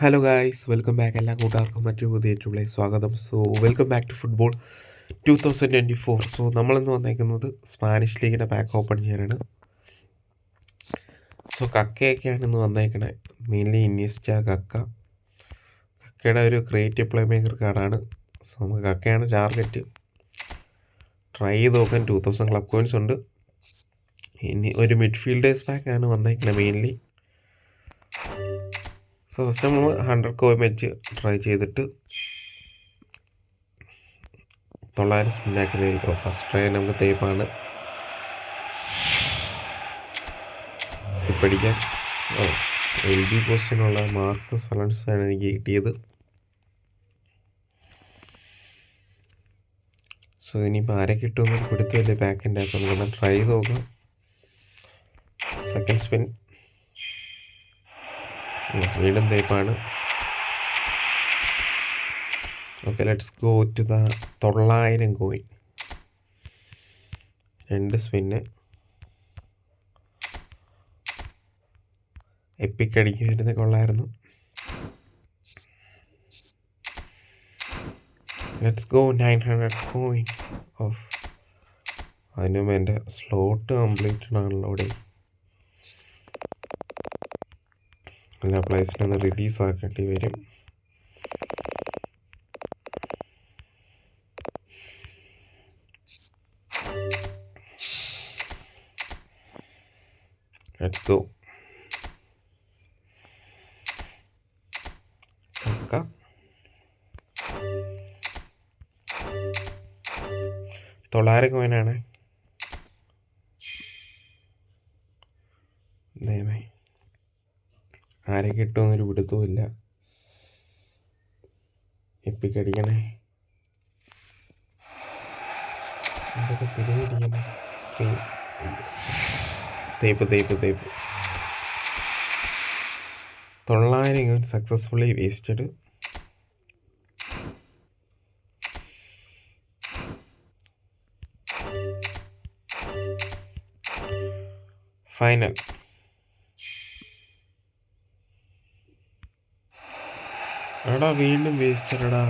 Hello guys welcome back എല്ലാ കൂട്ടുകാർക്കും മറ്റൊരു പുതിയ ഏറ്റവും സ്വാഗതം. So welcome back to football two thousand twenty four so നമ്മളിന്ന് വന്നേക്കുന്നത് സ്പാനിഷ് ലീഗിന്റെ പാക്ക് ഓപ്പൺ ചെയ്യാനാണ് സോ കക്കയൊക്കെയാണ് ഇന്ന് വന്നേക്കണേ. Mainly Iniesta Kaka. കക്കയുടെ ഒരു ക്രിയേറ്റീവ് പ്ലേ മേക്കർ കാർഡാണ്. സോ നമുക്ക് കക്കയാണ് ടാർഗറ്റ് ട്രൈ ചെയ്ത് നോക്കാൻ ടു തൗസൻഡ് ക്ലബ് കോയിൻസ് ഉണ്ട്. ഇനി ഒരു മിഡ്ഫീൽഡേഴ്സ് പാക്കാണ് വന്നേക്കണേ മെയിൻലി സോ ഫസ്റ്റ് നമ്മൾ ഹൺഡ്രഡ് കോയിൻ വെച്ച് ട്രൈ ചെയ്തിട്ട് തൊള്ളായിരം സ്പിന്നാക്കുന്നതായിരിക്കും ഫസ്റ്റ് ട്രൈ നമുക്ക് തേപ്പാണ്. അടിക്കാൻ. ഓ എൽ ബി പോസ്റ്റിനുള്ള മാർക്ക് സലൻസാണ് എനിക്ക് കിട്ടിയത്. സോ ഇനിയിപ്പോൾ ആരെ കിട്ടുമെന്ന് പിടുത്തമില്ലേ ബാക്കിന്റെ അപ്പം നമുക്കൊന്ന് ട്രൈ ചെയ്ത് നോക്കാം. സെക്കൻഡ് സ്പിൻ വീണ്ടും തേപ്പാണ്. Okay let's go to the തൊള്ളായിരം കോയിൻ രണ്ട് സ്പിന്ന് എപ്പിക്കടിക്കുമായിരുന്നു കൊള്ളായിരുന്നു. Let's go nine hundred coin of അതിനും എന്റെ സ്ലോട്ട് കംപ്ലീറ്റഡ് ആണല്ലോ ഇവിടെ. എല്ലാ പ്ലേസിനും ഒന്ന് റിലീസ് ആക്കേണ്ടി വരും. ലെറ്റ്സ് ഗോ കാക്ക തൊള്ളായിരം കോയിനാണ്. ദയവായി ആരെ കിട്ടുമെന്നൊരു പിടുത്തവുമില്ല എപ്പിക്കടിക്കണേ എന്തൊക്കെ തിരിഞ്ഞിരിക്കണം സ്ക്രീൻ. തേപ്പ് തേപ്പ് തേപ്പ്. തൊള്ളായിരം സക്സസ്ഫുള്ളി വേസ്റ്റഡ് ഫൈനൽ రడ వీళ్ళు వేస్ట్ రడా